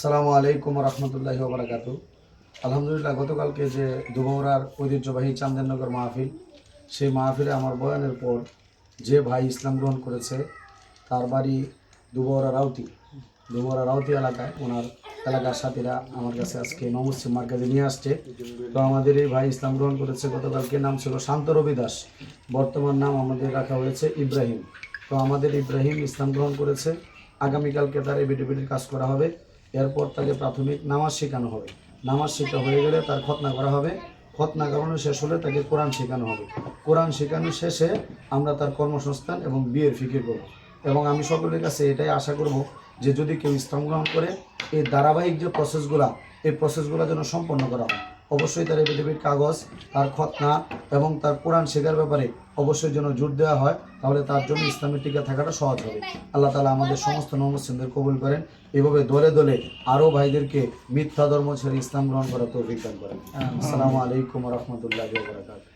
সালামু আলাইকুম রহমতুল্লাহ বারাকাত আলহামদুলিল্লাহ, গতকালকে যে দুবৌরার ঐতিহ্যবাহী চান্দেরনগর মাহফিল, সেই মাহফিলে আমার বয়ানের পর যে ভাই ইসলাম গ্রহণ করেছে, তার বাড়ি দুবৌরা রাউতি। দুবৌরা রাউতি এলাকায় ওনার এলাকার সাথীরা আমার কাছে আজকে নমস্তি মার্কেটে নিয়ে আসছে। তো আমাদের এই ভাই ইসলাম গ্রহণ করেছে, গতকালকে নাম ছিল শান্ত রবি দাস। বর্তমান নাম আমাদের রাখা হয়েছে ইব্রাহিম। তো আমাদের ইব্রাহিম ইসলাম গ্রহণ করেছে। আগামীকালকে তার এবিটিভিটির কাজ করা হবে। এরপর তাকে প্রাথমিক নামাজ শেখানো হবে। নামাজ শেখা হয়ে গেলে তার খতনা করা হবে। খতনা করানো শেষ হলে তাকে কোরআন শেখানো হবে। কোরআন শেখানো শেষে আমরা তার কর্মসংস্থান এবং বিয়ের ফিকির করব। এবং আমি সকলের কাছে এটাই আশা করব যে যদি কেউ ইসলাম গ্রহণ করে এই ধারাবাহিক যে প্রসেসগুলা এই প্রসেসগুলো যেন সম্পন্ন করা হয়। অবশ্যই তার এফিডেভিট কাগজ তার খতনা এবং তার কোরআন শেখার ব্যাপারে অবশ্যই যেন জোর দেওয়া হয় তাহলে তার জন্য ইসলামের টিকে থাকাটা সহজ হবে। আল্লাহ তালা আমাদের সমস্ত নমস্যদের কবুল করেন। এভাবে দলে দলে আরও ভাইদেরকে মিথ্যা ধর্ম ছেড়ে ইসলাম গ্রহণ করার তৌফিক দান করেন। আসসালামু আলাইকুম রহমতুল্লাহ বরাকাত